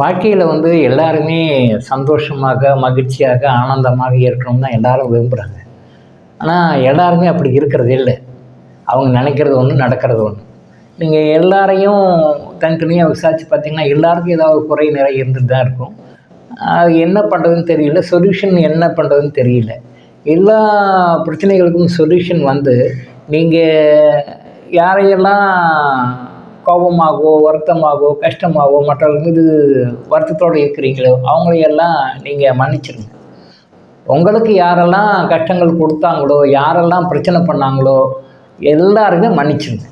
வாழ்க்கையில் வந்து எல்லாருமே சந்தோஷமாக மகிழ்ச்சியாக ஆனந்தமாக இருக்கணும்னு தான் எல்லாரும் விரும்புகிறாங்க ஆனால் எல்லாருமே அப்படி இருக்கிறது இல்லை. அவங்க நினைக்கிறது ஒன்று நடக்கிறது ஒன்று நீங்கள் எல்லாரையும் தனித்தனியாக விசாரித்து பார்த்தீங்கன்னா எல்லாருக்கும் ஏதாவது குறை நிறை இருந்துட்டு தான் இருக்கும். அது என்ன பண்ணுறதுன்னு தெரியல. சொல்யூஷன் என்ன பண்ணுறதுன்னு தெரியல. எல்லா பிரச்சனைகளுக்கும் சொல்யூஷன் வந்து நீங்கள் யாரையெல்லாம் கோபமாகவோ வருத்தமாகவோ கஷ்டமாகவோ மற்றவர்கள் மீது வருத்தத்தோடு இருக்கிறீங்களோ அவங்களையெல்லாம் நீங்கள் மன்னிச்சிடுங்க உங்களுக்கு யாரெல்லாம் கஷ்டங்கள் கொடுத்தாங்களோ யாரெல்லாம் பிரச்சனை பண்ணாங்களோ எல்லாருமே மன்னிச்சிடுங்க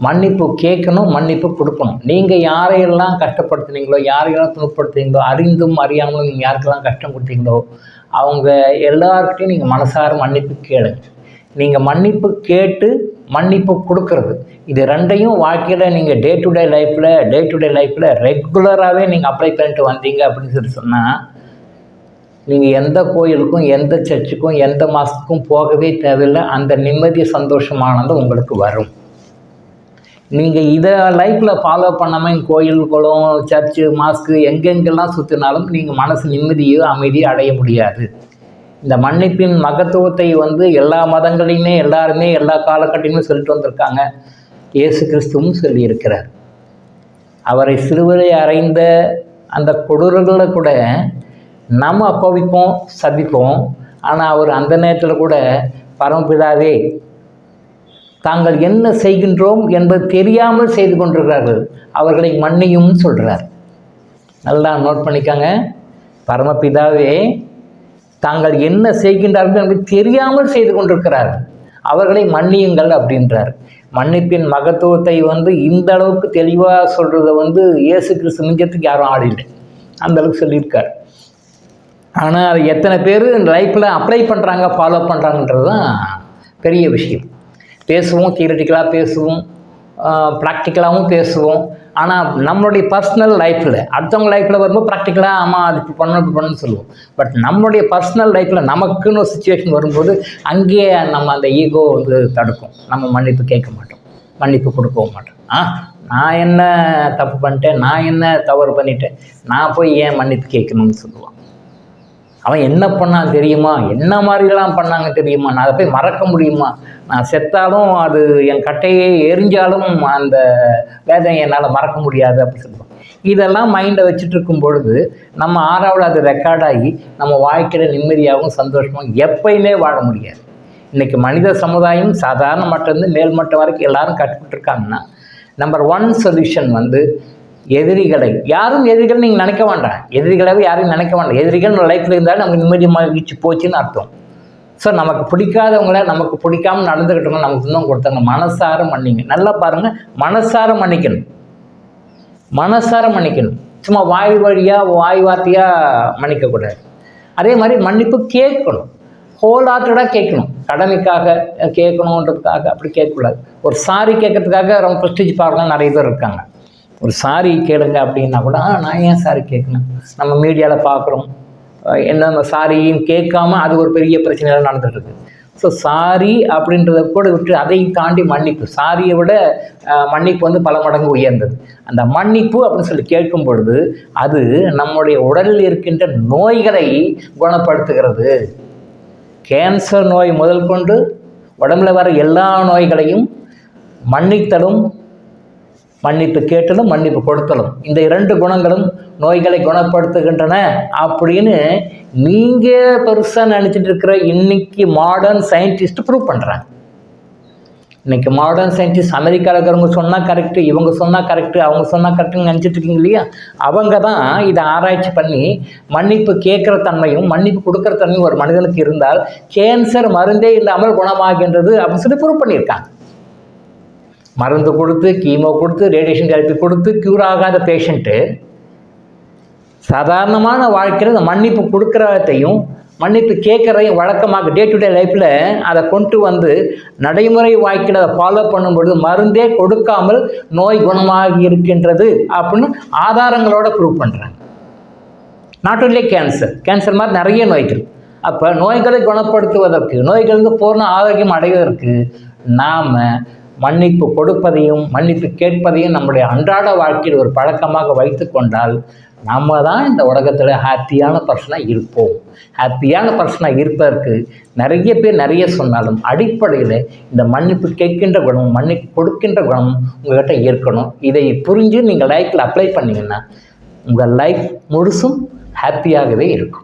மன்னிப்பு கேட்கணும் மன்னிப்பு கொடுக்கணும். நீங்கள் யாரையெல்லாம் கஷ்டப்படுத்துனீங்களோ யாரையெல்லாம் துணுப்படுத்துனீங்களோ அறிந்தும் அறியாமலும் நீங்கள் யாருக்கெல்லாம் கஷ்டம் கொடுத்தீங்களோ அவங்க எல்லாருக்கிட்டையும் நீங்கள் மனசார மன்னிப்பு கேளுங்க. நீங்கள் மன்னிப்பு கேட்டு மன்னிப்பு கொடுக்கறது. இது ரெண்டையும் வாழ்க்கையில் நீங்கள் டே டு டே லைஃப்பில் டே டு டே லைஃப்பில் ரெகுலராகவே நீங்கள் அப்ளை பண்ணிட்டு வந்தீங்க அப்படின்னு சொல்லி சொன்னால் நீங்கள் எந்த கோயிலுக்கும் எந்த சர்ச்சுக்கும் எந்த மாதத்துக்கும் போகவே தேவையில்லை. அந்த நிம்மதி சந்தோஷமானது உங்களுக்கு வரும். நீங்கள் இதை லைஃப்பில் ஃபாலோ பண்ணாமல் கோயில் குளம் சர்ச்சு மாஸ்க்கு எங்கெங்கெல்லாம் சுற்றினாலும் நீங்கள் மனசு நிம்மதியோ அமைதியோ அடைய முடியாது. இந்த மன்னிப்பின் மகத்துவத்தை வந்து எல்லா மதங்களையுமே எல்லாருமே எல்லா காலகட்டத்திலுமே சொல்லிட்டு வந்திருக்காங்க. இயேசு கிறிஸ்துவும் சொல்லியிருக்கிறார். அவரை சிறுவரை அறைந்த அந்த கொடூரங்களை கூட நம்ம கோபிப்போம் சபிப்போம். ஆனால் அவர் அந்த நேரத்தில் கூட பரமபிதாவே தாங்கள் என்ன செய்கின்றோம் என்பது தெரியாமல் செய்து கொண்டிருக்கிறார்கள். அவர்களை மன்னியும் சொல்கிறார் நல்லா நோட் பண்ணிக்கோங்க. பரமபிதாவே தாங்கள் என்ன செய்கின்றார்கள் என்பது தெரியாமல் செய்து கொண்டிருக்கிறார்கள் அவர்களை மன்னியுங்கள் அப்படின்றார். மன்னிப்பின் மகத்துவத்தை வந்து இந்த அளவுக்கு தெளிவாக சொல்கிறத வந்து இயேசு கிறிஸ்து மிஞ்சத்துக்கு யாரும் ஆடில்லை அந்த அளவுக்கு சொல்லியிருக்கார். ஆனால் அது எத்தனை பேர் லைஃப்பில் அப்ளை பண்ணுறாங்க ஃபாலோ பண்ணுறாங்கன்றது தான் பெரிய விஷயம். பேசுவோம் தியரட்டிக்கலாக பேசுவோம் ப்ராக்டிக்கலாகவும் பேசுவோம். ஆனால் நம்மளுடைய பர்சனல் லைஃப்பில் அடுத்தவங்க லைஃப்பில் வரும்போது ப்ராக்டிக்கலாக ஆமாம் அது இப்போ பண்ணணும் இப்படி பண்ணணும்னு சொல்லுவோம். பட் நம்மளுடைய பர்சனல் லைஃப்பில் நமக்குன்னு ஒரு சுச்சுவேஷன் வரும்போது அங்கேயே நம்ம அந்த ஈகோ வந்து தடுக்கும். நம்ம மன்னிப்பு கேட்க மாட்டோம். மன்னிப்பு கொடுக்கவும் மாட்டோம். ஆ நான் என்ன தப்பு பண்ணிட்டேன்? நான் என்ன தவறு பண்ணிட்டேன்? நான் போய் ஏன் மன்னிப்பு கேட்கணும்னு சொல்லுவான் அவன் என்ன பண்ணான் தெரியுமா? என்ன மாதிரிலாம் பண்ணாங்க தெரியுமா? நான் அதை போய் மறக்க முடியுமா? நான் செத்தாலும் அது என் கட்டையே எரிஞ்சாலும் அந்த வேதம் என்னால் மறக்க முடியாது அப்படின்னு சொல்லுவான். இதெல்லாம் மைண்டை வச்சுட்டு இருக்கும் பொழுது நம்ம ஆறாவில் அது ரெக்கார்டாகி நம்ம வாழ்க்கையில் நிம்மதியாகவும் சந்தோஷமாகவும் எப்பயுமே வாழ முடியாது. இன்றைக்கி மனித சமுதாயம் சாதாரண மட்டம்லேருந்து மேல்மட்டம் வரைக்கும் எல்லாரும் கற்றுக்கிட்டுருக்காங்கன்னா நம்பர் ஒன் சொல்யூஷன் வந்து எதிரிகளை. யாரும் எதிரிகள் நீங்கள் நினைக்க வேண்டாம். எதிரிகளாகவே யாரையும் நினைக்க வேண்டாம். எதிரிகள் லைஃப்பில் இருந்தாலும் நமக்கு நிம்மதி மகிழ்ச்சி போச்சுன்னு அர்த்தம். ஸோ நமக்கு பிடிக்காதவங்கள நமக்கு பிடிக்காம நடந்துக்கிட்டவங்க நமக்கு இன்னும் கொடுத்தாங்க மனசார மன்னிங்க. நல்லா பாருங்கள் மனசார மன்னிக்கணும். மனசார மன்னிக்கணும். சும்மா வாய் வழியாக வாய் வார்த்தையாக மன்னிக்கக்கூடாது அதே மாதிரி மன்னிப்பு கேட்கணும். ஹோல் ஹார்ட்டடாக கேட்கணும். கடமைக்காக கேட்கணுன்றதுக்காக அப்படி கேட்கக்கூடாது. ஒரு சாரி கேட்கறதுக்காக ரொம்ப ப்ரெஸ்டீஜ் பார்க்கலாம் நிறைய பேர் இருக்காங்க. ஒரு சாரி கேளுங்க அப்படின்னா கூட ஆ நான் ஏன் சாரி கேட்கணும் நம்ம மீடியாவில் பார்க்குறோம் என்ன அந்த சாரியும் கேட்காம அது ஒரு பெரிய பிரச்சனையாக நடந்துட்டு ஸோ சாரி அப்படின்றத கூட விட்டு அதையும் தாண்டி மன்னிப்பு. சாரியை விட மன்னிப்பு வந்து பல மடங்கு உயர்ந்தது. அந்த மன்னிப்பு அப்படின்னு சொல்லி கேட்கும் பொழுது அது நம்முடைய உடலில் இருக்கின்ற நோய்களை குணப்படுத்துகிறது. கேன்சர் நோய் முதல் கொண்டு உடம்புல வர எல்லா நோய்களையும் மன்னித்தலும் மன்னிப்பு கேட்டலும் மன்னிப்பு கொடுத்தலும் இந்த இரண்டு குணங்களும் நோய்களை குணப்படுத்துகின்றன அப்படின்னு நீங்கள் பெருசாக நினச்சிட்டு இருக்கிற இன்னைக்கு மாடர்ன் சயின்டிஸ்ட் ப்ரூவ் பண்ணுறாங்க இன்னைக்கு மாடர்ன் சயின்டிஸ்ட் அமெரிக்காவில் இருக்கிறவங்க சொன்னால் கரெக்டு இவங்க சொன்னால் கரெக்டு அவங்க சொன்னால் கரெக்டுன்னு நினச்சிட்டு இருக்கீங்க இல்லையா? அவங்க தான் இதை ஆராய்ச்சி பண்ணி மன்னிப்பு கேட்குற தன்மையும் மன்னிப்பு கொடுக்குற தன்மையும் ஒரு மனிதனுக்கு இருந்தால் கேன்சர் மருந்தே இல்லாமல் குணமாகின்றது அப்படின்னு சொல்லி ப்ரூவ் பண்ணியிருக்காங்க. மருந்து கொடுத்து கீமோ கொடுத்து ரேடியேஷன் தெரப்பி கொடுத்து க்யூர் ஆகாத பேஷண்ட்டு சாதாரணமான வாழ்க்கையில் இந்த மன்னிப்பு கொடுக்குறதையும் மன்னிப்பு கேட்குறதையும் வழக்கமாக டே டு டே லைஃப்பில் அதை கொண்டு வந்து நடைமுறை வாழ்க்கையில் அதை ஃபாலோ பண்ணும்பொழுது மருந்தே கொடுக்காமல் நோய் குணமாகி இருக்கின்றது அப்படின்னு ஆதாரங்களோட ப்ரூவ் பண்ணுறாங்க நாட் ஒன்லி கேன்சர் கேன்சர் மாதிரி நிறைய நோய்கள். அப்போ நோய்களை குணப்படுத்துவதற்கு நோய்களுக்கு பூர்ண ஆரோக்கியம் அடைவதற்கு நாம் மன்னிப்பு கொடுப்பதையும் மன்னிப்பு கேட்பதையும் நம்முடைய அன்றாட வாழ்க்கையில் ஒரு பழக்கமாக வைத்து கொண்டால் நம்ம தான் இந்த உலகத்தில் ஹாப்பியான பர்சனாக இருப்போம். ஹாப்பியான பர்சனாக இருப்பதற்கு நிறைய பேர் நிறைய சொன்னாலும் அடிப்படையில் இந்த மன்னிப்பு கேட்கின்ற குணம் மன்னிப்பு கொடுக்கின்ற குணம் உங்கள்கிட்ட இருக்கணும். இதை புரிஞ்சு நீங்கள் லைஃப்பில் அப்ளை பண்ணிங்கன்னா உங்கள் லைஃப் முழுசும் ஹாப்பியாகவே இருக்கும்.